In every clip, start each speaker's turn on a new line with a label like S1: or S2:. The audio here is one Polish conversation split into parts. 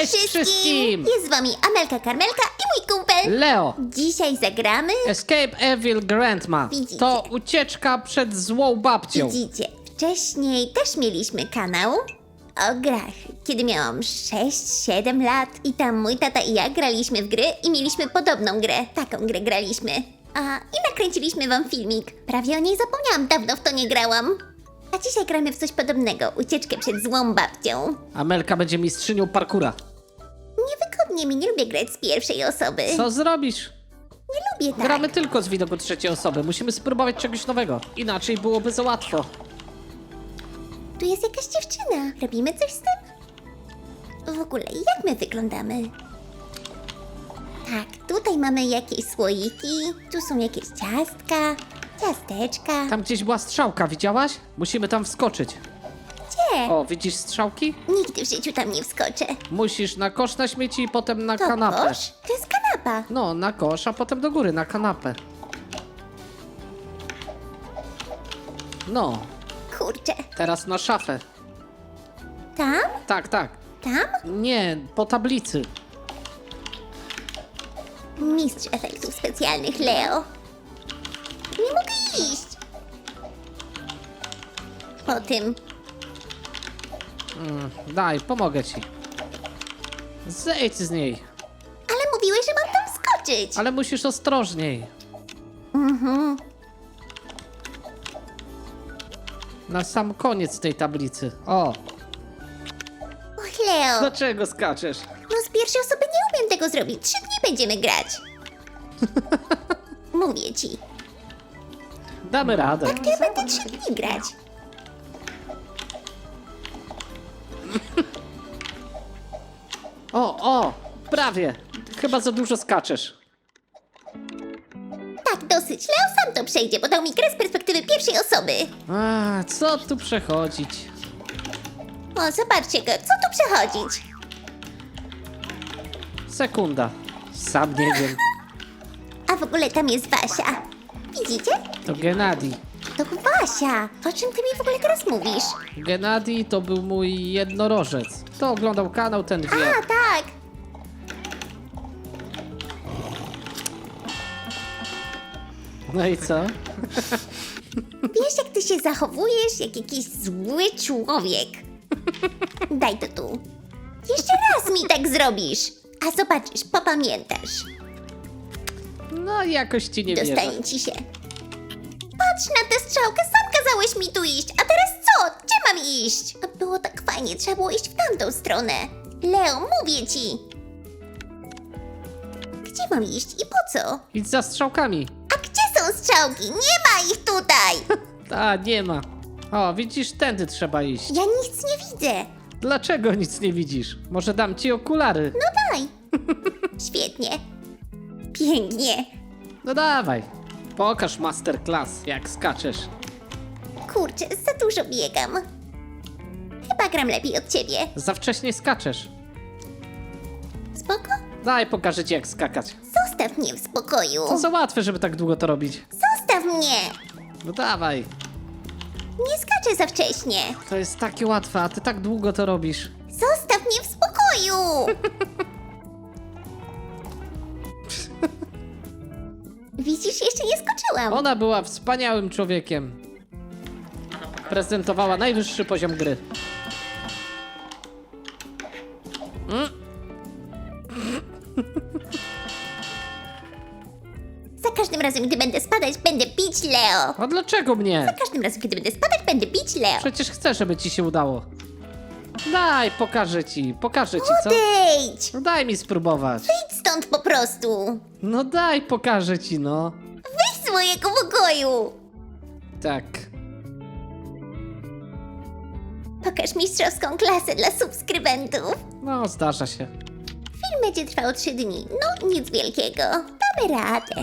S1: Cześć wszystkim!
S2: Jest z wami Amelka Karmelka i mój kumpel.
S1: Leo,
S2: Dzisiaj zagramy.
S1: Escape Evil Grandma.
S2: Widzicie.
S1: To ucieczka przed złą babcią.
S2: Widzicie, wcześniej też mieliśmy kanał o grach, kiedy miałam 6-7 lat i tam mój tata i ja graliśmy w gry i mieliśmy podobną grę. Taką grę graliśmy. A, I nakręciliśmy wam filmik. Prawie o niej zapomniałam, dawno w to nie grałam. A dzisiaj gramy w coś podobnego, ucieczkę przed złą babcią.
S1: Amelka będzie mistrzynią parkura.
S2: Niewygodnie mi, nie lubię grać z pierwszej osoby.
S1: Co zrobisz?
S2: Nie lubię tak.
S1: Gramy tylko z widoku trzeciej osoby. Musimy spróbować czegoś nowego. Inaczej byłoby za łatwo.
S2: Tu jest jakaś dziewczyna. Robimy coś z tym? W ogóle, jak my wyglądamy? Tak, tutaj mamy jakieś słoiki, tu są jakieś ciastka, ciasteczka.
S1: Tam gdzieś była strzałka, widziałaś? Musimy tam wskoczyć. O, widzisz strzałki?
S2: Nigdy w życiu tam nie wskoczę.
S1: Musisz na kosz na śmieci i potem na
S2: To
S1: kanapę.
S2: kosz? To jest kanapa.
S1: No, na kosz, a potem do góry, na kanapę. No,
S2: Kurczę.
S1: teraz na szafę.
S2: Tam?
S1: Tak, tak.
S2: Tam?
S1: Nie, po tablicy.
S2: Mistrz efektów specjalnych, Leo. Nie mogę iść. Po tym.
S1: Mm, daj, pomogę ci. Zejdź z niej,
S2: Ale mówiłeś, że mam tam skoczyć.
S1: ale musisz ostrożniej.
S2: Mhm.
S1: Na sam koniec tej tablicy. O,
S2: Och, Leo.
S1: dlaczego skaczesz?
S2: No z pierwszej osoby nie umiem tego zrobić. Trzy dni będziemy grać. Mówię ci.
S1: Damy radę.
S2: Jak to ja będę trzy dni grać?
S1: O, o, prawie. Chyba za dużo skaczesz.
S2: Tak, dosyć. Leo sam to przejdzie, bo dał mi grę z perspektywy pierwszej osoby.
S1: A, co tu przechodzić?
S2: O, zobaczcie go. Co tu przechodzić?
S1: Sekunda. Sam nie wiem.
S2: A w ogóle tam jest Wasia. Widzicie?
S1: To Genadi.
S2: To Wasia. O czym ty mi w ogóle teraz mówisz?
S1: Genadi to był mój jednorożec. Kto oglądał kanał, ten wie.
S2: A, tak.
S1: No i co?
S2: Wiesz, jak ty się zachowujesz, jak jakiś zły człowiek. Daj to tu. Jeszcze raz mi tak zrobisz. A zobaczysz, popamiętasz.
S1: No jakoś ci nie wierzę.
S2: Dostanie ci się. Patrz na tę strzałkę, sam kazałeś mi tu iść. A teraz co? Gdzie mam iść? A Było tak fajnie, trzeba było iść w tamtą stronę. Leo, mówię ci. Gdzie mam iść i po co?
S1: Idź za strzałkami.
S2: A gdzie są strzałki? Nie ma ich tutaj.
S1: A, nie ma. O, widzisz, tędy trzeba iść.
S2: Ja nic nie widzę.
S1: Dlaczego nic nie widzisz? Może dam ci okulary?
S2: No daj. Świetnie. Pięknie.
S1: No dawaj. Pokaż masterclass, jak skaczesz.
S2: Kurczę, za dużo biegam. Chyba gram lepiej od ciebie.
S1: Za wcześnie skaczesz.
S2: Spoko?
S1: Daj, pokażę ci jak skakać.
S2: Zostaw mnie w spokoju.
S1: To za łatwe, żeby tak długo to robić.
S2: Zostaw mnie.
S1: No dawaj.
S2: Nie skaczę za wcześnie.
S1: To jest takie łatwe, a ty tak długo to robisz.
S2: Zostaw mnie w spokoju. Widzisz, jeszcze nie skoczyłam.
S1: Ona była wspaniałym człowiekiem. Prezentowała najwyższy poziom gry.
S2: Za każdym razem, gdy będę spadać, będę bić Leo.
S1: A dlaczego mnie?
S2: Za każdym razem, gdy będę spadać, będę bić Leo.
S1: Przecież chcę, żeby ci się udało. Daj, pokażę ci, pokażę ci, co?
S2: Odejdź!
S1: No daj mi spróbować.
S2: Idź stąd po prostu.
S1: No daj, pokażę ci, no.
S2: Wyjdź z mojego pokoju.
S1: Tak.
S2: Pokaż mistrzowską klasę dla subskrybentów.
S1: No, zdarza się.
S2: Film będzie trwał trzy dni. No, nic wielkiego. Damy radę.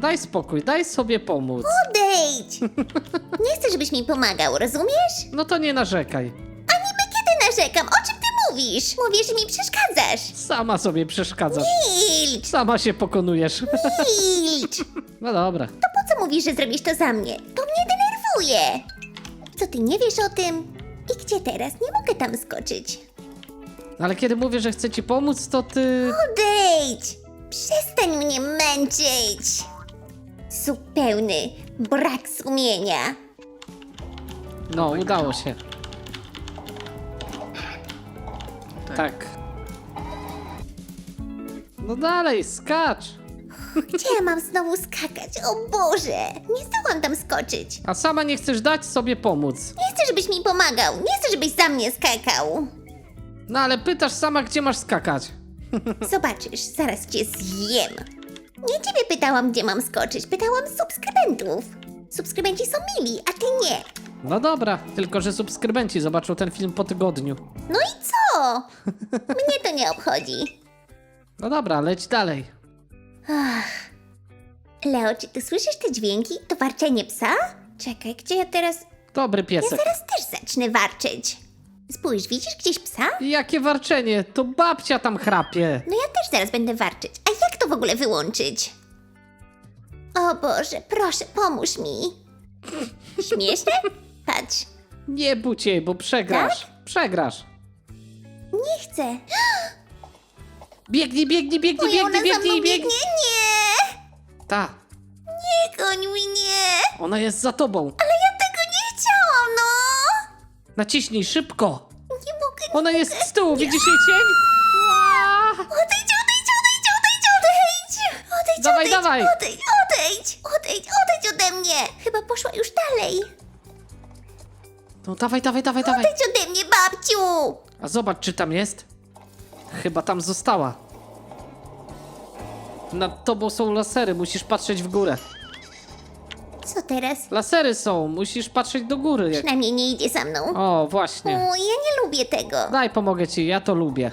S1: Daj spokój, daj sobie pomóc.
S2: Odejdź! Nie chcę, żebyś mi pomagał, rozumiesz?
S1: No to nie narzekaj.
S2: A niby kiedy narzekam? O mówisz? Mówisz, że mi przeszkadzasz.
S1: Sama sobie przeszkadzasz.
S2: Milcz!
S1: Sama się pokonujesz.
S2: Milcz!
S1: No dobra.
S2: To po co mówisz, że zrobisz to za mnie? To mnie denerwuje. Co ty nie wiesz o tym? I gdzie teraz? Nie mogę tam skoczyć.
S1: Ale kiedy mówię, że chcę ci pomóc, to ty...
S2: Odejdź! Przestań mnie męczyć! Zupełny brak sumienia.
S1: No, udało się. Tak. No dalej, skacz!
S2: Gdzie ja mam znowu skakać? O Boże! Nie zdołam tam skoczyć.
S1: A sama nie chcesz dać sobie pomóc.
S2: Nie chcę, żebyś mi pomagał. Nie chcę, żebyś za mnie skakał.
S1: No ale pytasz sama, gdzie masz skakać.
S2: Zobaczysz, zaraz cię zjem. Nie ciebie pytałam, gdzie mam skoczyć. Pytałam subskrybentów. Subskrybenci są mili, a ty nie.
S1: No dobra, tylko że subskrybenci zobaczą ten film po tygodniu.
S2: No i co? Mnie to nie obchodzi.
S1: No dobra, leć dalej.
S2: Leo, czy ty słyszysz te dźwięki? To warczenie psa? Czekaj, gdzie ja teraz...
S1: Dobry
S2: Ja
S1: piesek.
S2: zaraz też zacznę warczeć. Spójrz, widzisz gdzieś psa?
S1: Jakie warczenie, to babcia tam chrapie.
S2: No ja też zaraz będę warczyć. A jak to w ogóle wyłączyć? O Boże, proszę, pomóż mi. Śmieszne? Patrz,
S1: Nie bucie, bo przegrasz. Przegrasz.
S2: Nie chcę.
S1: Biegnij, biegnij, biegnij,
S2: Oj, ona
S1: biegnij,
S2: za mną
S1: biegnij,
S2: biegnie.
S1: biegnij.
S2: Nie!
S1: Ta,
S2: Nie goń mnie!
S1: ona jest za tobą.
S2: Ale ja tego nie chciałam, no!
S1: Naciśnij szybko.
S2: Nie mogę, nie
S1: Ona jest z tyłu, widzisz jej cień? Ła!
S2: Odejdź, odejdź, odejdź, odejdź, odejdź! Odejdź,
S1: Dawaj,
S2: odejdź,
S1: dawaj.
S2: odejdź, odejdź, odejdź, odejdź ode mnie! Chyba poszła już dalej.
S1: No dawaj, dawaj, dawaj, dawaj.
S2: Odejdź ode mnie, babciu!
S1: A zobacz, czy tam jest. Chyba tam została. Nad tobą są lasery, musisz patrzeć w górę.
S2: Co teraz?
S1: Lasery są, musisz patrzeć do góry. Jak...
S2: Przynajmniej nie idzie za mną.
S1: O, właśnie.
S2: O, ja nie lubię tego.
S1: Daj, pomogę ci, ja to lubię.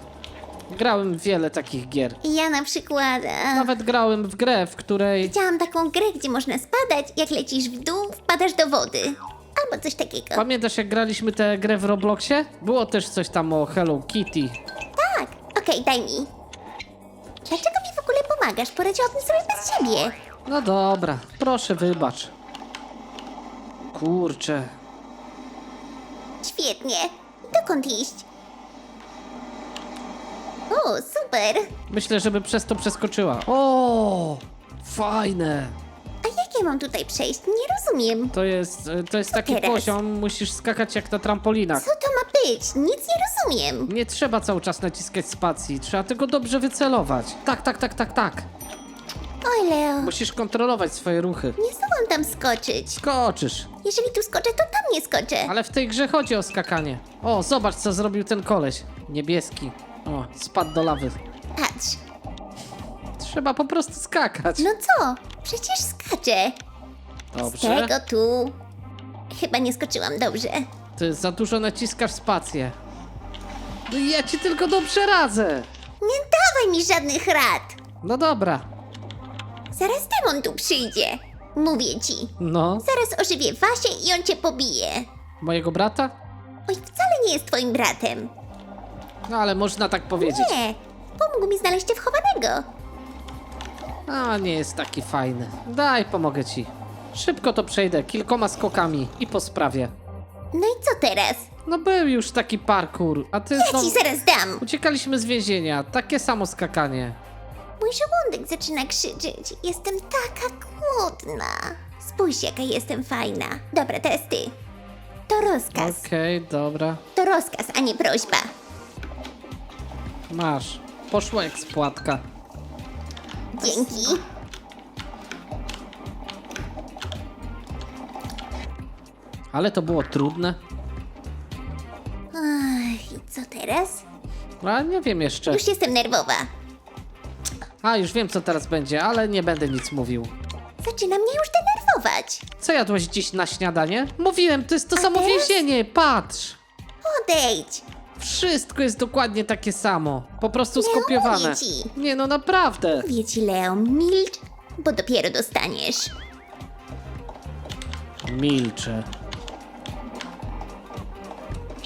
S1: Grałem w wiele takich gier.
S2: Ja na przykład... e,
S1: Nawet grałem w grę, w której...
S2: Widziałam taką grę, gdzie można spadać, jak lecisz w dół, wpadasz do wody. Albo coś takiego.
S1: Pamiętasz jak graliśmy tę grę w Robloxie? Było też coś tam o Hello Kitty.
S2: Tak, okej, daj mi. Dlaczego mi w ogóle pomagasz? Poradziłabym sobie bez ciebie.
S1: No dobra, proszę wybacz. Kurczę.
S2: Świetnie. Dokąd iść? O, super.
S1: Myślę, żeby przez to przeskoczyła. O, fajne.
S2: Ja mam tutaj przejść? Nie rozumiem.
S1: To jest, e, to jest taki
S2: teraz?
S1: poziom, musisz skakać jak na trampolinach.
S2: Co to ma być? Nic nie rozumiem.
S1: Nie trzeba cały czas naciskać spacji, trzeba tylko dobrze wycelować. Tak, tak, tak, tak, tak.
S2: Oj, Leo.
S1: Musisz kontrolować swoje ruchy.
S2: Nie zdołam tam skoczyć.
S1: Skoczysz.
S2: Jeżeli tu skoczę, to tam nie skoczę.
S1: Ale w tej grze chodzi o skakanie. O, zobacz co zrobił ten koleś. Niebieski. O, spadł do lawy.
S2: Patrz.
S1: Trzeba po prostu skakać.
S2: No co? Przecież skaczę. Z
S1: Dobrze.
S2: tego tu. Chyba nie skoczyłam dobrze.
S1: Ty za dużo naciskasz spację. No i ja ci tylko dobrze radzę.
S2: Nie dawaj mi żadnych rad.
S1: No dobra.
S2: Zaraz demon tu przyjdzie. Mówię ci.
S1: No,
S2: Zaraz ożywię Wasię i on cię pobije.
S1: mojego brata?
S2: Oj, wcale nie jest twoim bratem.
S1: No ale można tak powiedzieć.
S2: Nie. Pomógł mi znaleźć cię wchowanego.
S1: A, nie jest taki fajny. Daj, pomogę ci. Szybko to przejdę, kilkoma skokami i po sprawie.
S2: No i co teraz?
S1: No był już taki parkour, a ty
S2: Ja
S1: znowu...
S2: ci zaraz dam.
S1: Uciekaliśmy z więzienia, takie samo skakanie.
S2: Mój żołądek zaczyna krzyczeć. Jestem taka głodna. Spójrz, jaka jestem fajna. Dobra, teraz ty. To rozkaz.
S1: Okej, dobra.
S2: To rozkaz, a nie prośba.
S1: Masz. Poszło jak spłatka.
S2: Dzięki.
S1: Ale to było trudne.
S2: Ach, I co teraz?
S1: A nie wiem jeszcze.
S2: Już jestem nerwowa.
S1: A, już wiem co teraz będzie, ale nie będę nic mówił.
S2: Zaczyna mnie już denerwować.
S1: Co jadłeś dziś na śniadanie? Mówiłem, to jest to
S2: A
S1: samo
S2: teraz?
S1: więzienie, patrz!
S2: Odejdź.
S1: Wszystko jest dokładnie takie samo. Po prostu
S2: Nie
S1: skopiowane.
S2: ci.
S1: Nie no, naprawdę.
S2: Mówię ci, Leo, milcz, bo dopiero dostaniesz.
S1: Milczę.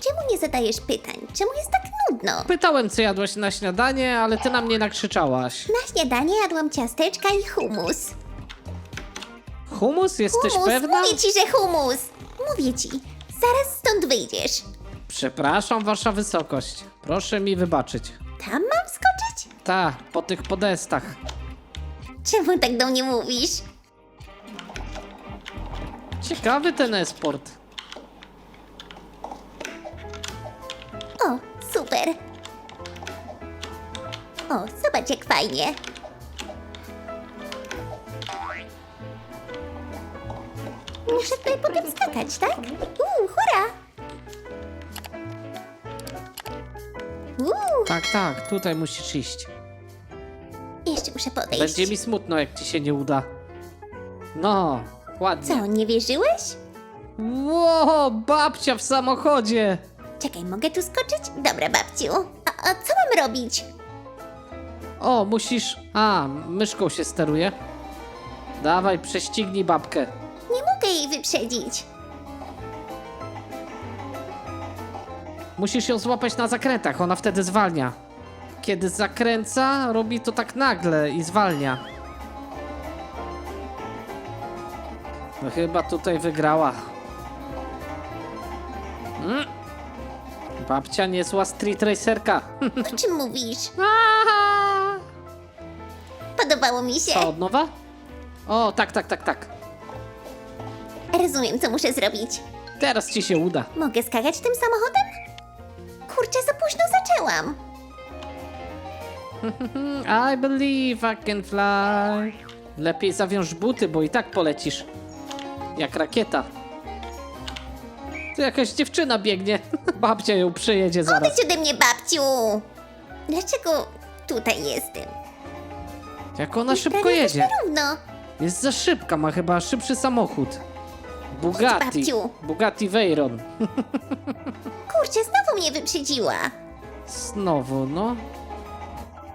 S2: Czemu nie zadajesz pytań? Czemu jest tak nudno?
S1: Pytałem, co jadłaś na śniadanie, ale ty na mnie nakrzyczałaś.
S2: Na śniadanie jadłam ciasteczka i humus.
S1: Humus? Jesteś
S2: Humus,
S1: pewna?
S2: mówię ci, że humus. Mówię ci, zaraz stąd wyjdziesz.
S1: Przepraszam, wasza wysokość. Proszę mi wybaczyć.
S2: Tam mam skoczyć?
S1: Ta, po tych podestach.
S2: Czemu tak do mnie mówisz?
S1: Ciekawy ten esport.
S2: O, super. O, zobacz jak fajnie. Muszę tutaj potem skakać, tak? Uuu, hurra! Uuu,
S1: Tak, tak, tutaj musisz iść.
S2: jeszcze muszę podejść.
S1: Będzie mi smutno, jak ci się nie uda. No, ładnie.
S2: Co, nie wierzyłeś?
S1: Ło, babcia w samochodzie.
S2: Czekaj, mogę tu skoczyć? Dobra, babciu. A, a co mam robić?
S1: O, musisz... A, myszką się steruje. Dawaj, prześcignij babkę.
S2: Nie mogę jej wyprzedzić.
S1: Musisz ją złapać na zakrętach, ona wtedy zwalnia. Kiedy zakręca, robi to tak nagle i zwalnia. No chyba tutaj wygrała. Mm. Babcia niezła street racerka.
S2: O czym mówisz?
S1: Aha!
S2: Podobało mi się.
S1: Co, od nowa? O, tak, tak, tak, tak.
S2: Rozumiem, co muszę zrobić.
S1: Teraz ci się uda.
S2: Mogę skakać tym samochodem? Kurczę, za późno zaczęłam.
S1: I believe I can fly. Lepiej zawiąż buty, bo i tak polecisz. Jak rakieta. Tu jakaś dziewczyna biegnie. Babcia ją przejedzie zaraz.
S2: Odejdź ode mnie, babciu! Dlaczego tutaj jestem?
S1: Jak ona szybko
S2: Prawie
S1: jedzie.
S2: jesteśmy równo.
S1: Jest za szybka, ma chyba szybszy samochód. Bugatti.
S2: babciu.
S1: Bugatti Veyron.
S2: Kurczę, znowu mnie wyprzedziła.
S1: Znowu, no.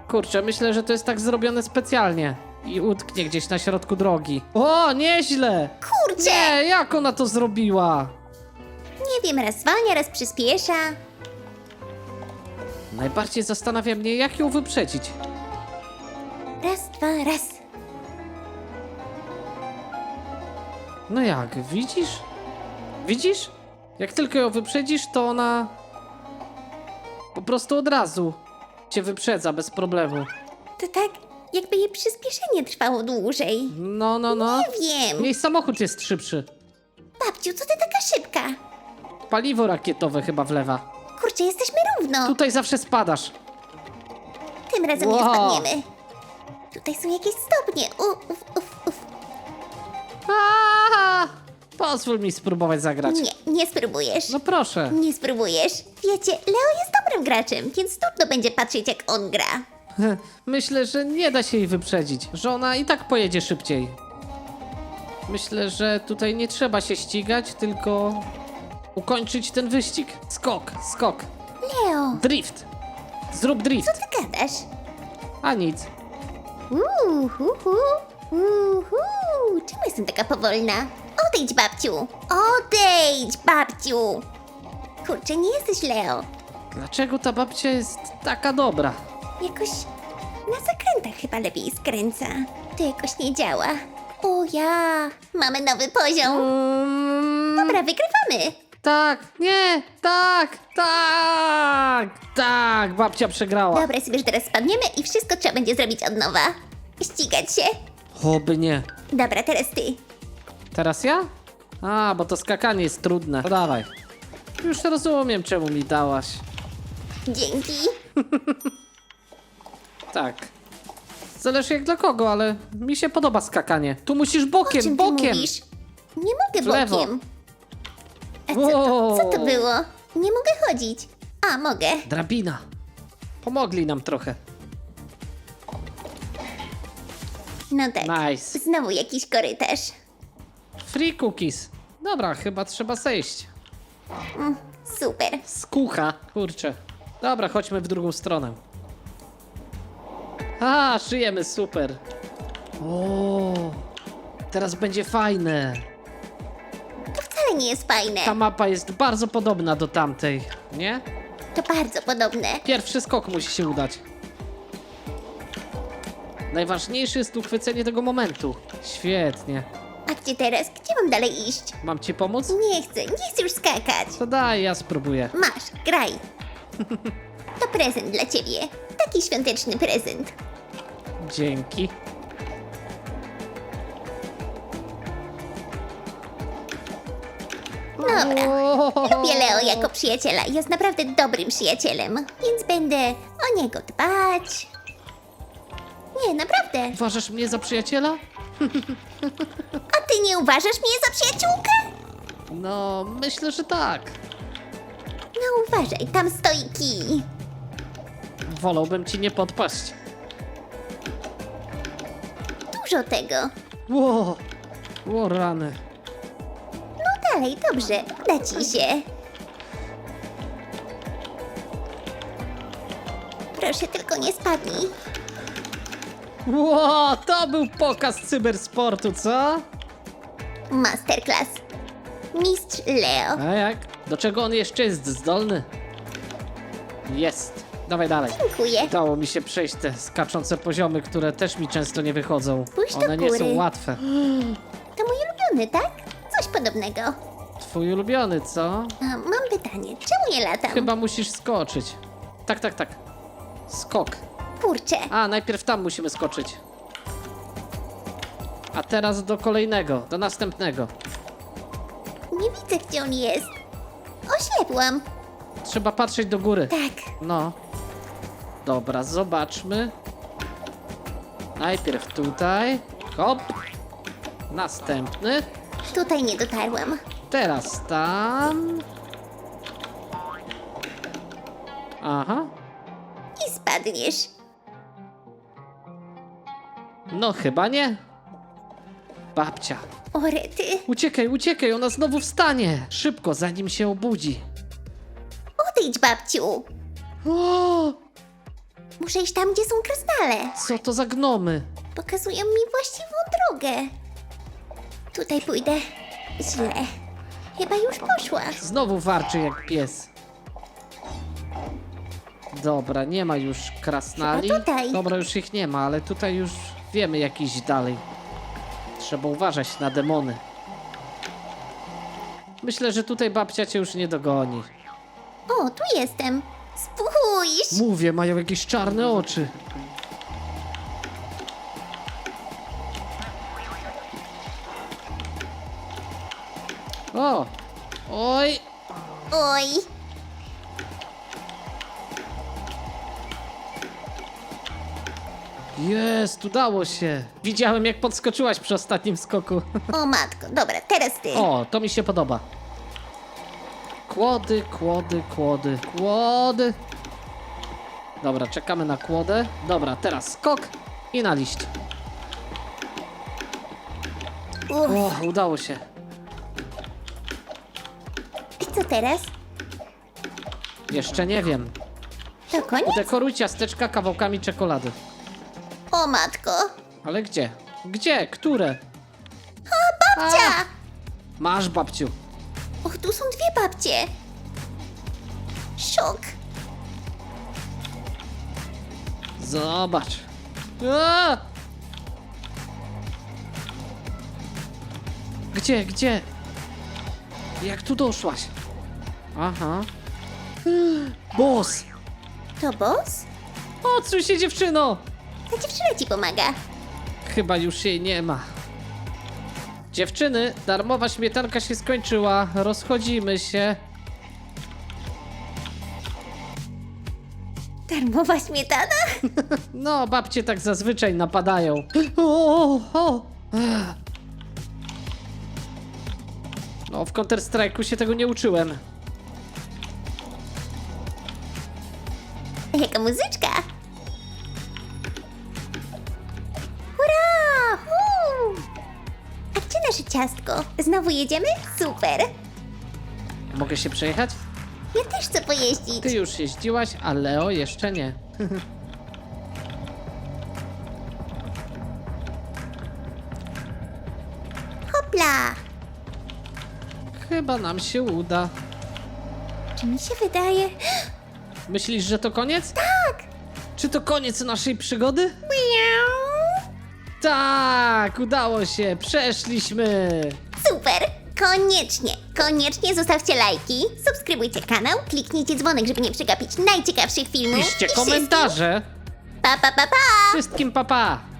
S1: Kurczę, myślę, że to jest tak zrobione specjalnie. I utknie gdzieś na środku drogi. O, nieźle!
S2: Kurczę!
S1: Nie, jak ona to zrobiła?
S2: Nie wiem, raz zwalnia, raz przyspiesza.
S1: Najbardziej zastanawia mnie, jak ją wyprzedzić.
S2: Raz, dwa, raz.
S1: No jak, widzisz? Widzisz? Jak tylko ją wyprzedzisz, to ona po prostu od razu cię wyprzedza bez problemu.
S2: To tak, jakby jej przyspieszenie trwało dłużej.
S1: No, no, no.
S2: Nie wiem.
S1: Jej samochód jest szybszy.
S2: Babciu, co ty taka szybka?
S1: Paliwo rakietowe chyba wlewa.
S2: Kurczę, jesteśmy równo.
S1: Tutaj zawsze spadasz.
S2: Tym razem nie
S1: Wow.
S2: spadniemy. Tutaj są jakieś stopnie. Uf, uf, uf, uf.
S1: Aaaa! Pozwól mi spróbować zagrać.
S2: Nie, nie spróbujesz.
S1: No proszę.
S2: Nie spróbujesz. Wiecie, Leo jest dobrym graczem, więc trudno będzie patrzeć, jak on gra.
S1: Myślę, że nie da się jej wyprzedzić, że ona i tak pojedzie szybciej. Myślę, że tutaj nie trzeba się ścigać, tylko ukończyć ten wyścig. Skok, skok,
S2: Leo,
S1: drift. Zrób drift.
S2: co ty gadasz?
S1: A nic.
S2: Uuu, hu, hu, uhu. Czemu jestem taka powolna? Odejdź, babciu! Odejdź, babciu! Kurczę, nie jesteś Leo.
S1: Dlaczego ta babcia jest taka dobra?
S2: Jakoś na zakrętach chyba lepiej skręca. To jakoś nie działa. O ja, mamy nowy poziom.
S1: Mm,
S2: Dobra, wygrywamy.
S1: tak, nie, tak, tak, tak, babcia przegrała.
S2: Dobra, sobie, że teraz spadniemy i wszystko trzeba będzie zrobić od nowa. Ścigać się.
S1: Oby nie.
S2: Dobra, teraz ty.
S1: Teraz ja? A, bo to skakanie jest trudne. No dawaj. Już rozumiem, czemu mi dałaś.
S2: Dzięki.
S1: Tak. Zależy jak dla kogo, ale mi się podoba skakanie. Tu musisz
S2: O
S1: bokiem,
S2: czym ty
S1: bokiem.
S2: mówisz? Nie mogę
S1: W lewo.
S2: bokiem. A co to, co to
S1: Wow.
S2: było? Nie mogę chodzić. A, mogę.
S1: Drabina. Pomogli nam trochę.
S2: No tak.
S1: Nice.
S2: Znowu jakiś korytarz.
S1: Free cookies. Dobra, chyba trzeba zejść.
S2: Super.
S1: Z kucha. Kurczę. Dobra, chodźmy w drugą stronę. A, szyjemy, super. O, teraz będzie fajne.
S2: To wcale nie jest fajne.
S1: Ta mapa jest bardzo podobna do tamtej, nie?
S2: To bardzo podobne.
S1: Pierwszy skok musi się udać. Najważniejsze jest uchwycenie tego momentu. Świetnie.
S2: A gdzie teraz? Gdzie mam dalej iść?
S1: Mam ci pomóc?
S2: Nie chcę, nie chcę już skakać.
S1: To daj, ja spróbuję.
S2: Masz, graj. To prezent dla ciebie. Taki świąteczny prezent.
S1: Dzięki.
S2: Dobra. Lubię Leo jako przyjaciela. Jest naprawdę dobrym przyjacielem. Więc będę o niego dbać. Nie, naprawdę.
S1: Uważasz mnie za przyjaciela?
S2: A ty nie uważasz mnie za przyjaciółkę?
S1: No, myślę, że tak.
S2: No uważaj, tam stoi kij.
S1: Wolałbym ci nie podpaść.
S2: Dużo tego.
S1: Ło, ło rany.
S2: No dalej, dobrze. Uda ci się. Proszę, tylko nie spadnij.
S1: Ło, to był pokaz cybersportu, co?
S2: Masterclass. Mistrz Leo.
S1: A jak? Do czego on jeszcze jest zdolny? Jest. Dawaj dalej.
S2: Dziękuję.
S1: Udało mi się przejść te skaczące poziomy, które też mi często nie wychodzą.
S2: Spójrz do
S1: One nie są
S2: góry.
S1: łatwe.
S2: To mój ulubiony, tak? Coś podobnego.
S1: Twój ulubiony, co?
S2: A, mam pytanie, czemu nie latam?
S1: Chyba musisz skoczyć. Tak, tak, tak. Skok.
S2: Kurczę.
S1: A, najpierw tam musimy skoczyć. A teraz do kolejnego, do następnego.
S2: Nie widzę, gdzie on jest. Oślepłam.
S1: Trzeba patrzeć do góry.
S2: Tak.
S1: No. Dobra, zobaczmy. Najpierw tutaj. Hop. Następny.
S2: Tutaj nie dotarłam.
S1: Teraz tam. Aha.
S2: I spadniesz.
S1: No chyba nie. Babcia.
S2: O, rety.
S1: Uciekaj, uciekaj, ona znowu wstanie. Szybko, zanim się obudzi.
S2: Odejdź, babciu.
S1: O,
S2: Muszę iść tam, gdzie są krystale.
S1: co to za gnomy?
S2: Pokazują mi właściwą drogę. Tutaj pójdę. Źle. Chyba już poszła.
S1: Znowu warczy jak pies. Dobra, nie ma już krasnali.
S2: Chyba tutaj.
S1: Dobra, już ich nie ma, ale tutaj już wiemy jak iść dalej. Trzeba uważać na demony. Myślę, że tutaj babcia cię już nie dogoni.
S2: O, tu jestem. Spójrz.
S1: Mówię, mają jakieś czarne oczy. O! Oj!
S2: Oj.
S1: Jest, udało się. Widziałem jak podskoczyłaś przy ostatnim skoku.
S2: O matko. Dobra, teraz ty.
S1: O, to mi się podoba. Kłody, kłody, kłody, kłody. Dobra, czekamy na kłodę. Dobra, teraz skok i na liść.
S2: Uff.
S1: O, udało się.
S2: I co teraz?
S1: Jeszcze nie wiem.
S2: To koniec?
S1: Udekoruj ciasteczka kawałkami czekolady.
S2: O matko.
S1: Ale gdzie? Gdzie? Które?
S2: Cia!
S1: Masz, babciu.
S2: Och, tu są dwie babcie. Szok.
S1: Zobacz. A! Gdzie, gdzie? Jak tu doszłaś? Aha. Boss!
S2: To boss?
S1: Odsuń się, dziewczyno!
S2: Ta dziewczyna ci pomaga.
S1: Chyba już jej nie ma. Dziewczyny, darmowa śmietanka się skończyła. Rozchodzimy się.
S2: Darmowa śmietana?
S1: No, babcie tak zazwyczaj napadają. O, o. No, w Counter-Strike'u się tego nie uczyłem.
S2: Jaka muzyczka? Nasze ciastko? Znowu jedziemy? Super!
S1: Mogę się przejechać?
S2: Ja też chcę pojeździć.
S1: Ty już jeździłaś, a Leo jeszcze nie.
S2: Hopla!
S1: Chyba nam się uda.
S2: Czy mi się wydaje?
S1: Myślisz, że to koniec?
S2: Tak!
S1: Czy to koniec naszej przygody?
S2: Miau!
S1: Tak, udało się, przeszliśmy.
S2: Super! Koniecznie, koniecznie zostawcie lajki, subskrybujcie kanał, kliknijcie dzwonek, żeby nie przegapić najciekawszych filmów.
S1: Piszcie
S2: i wszystkim
S1: komentarze.
S2: Pa, pa, pa, pa!
S1: Wszystkim papa. Pa.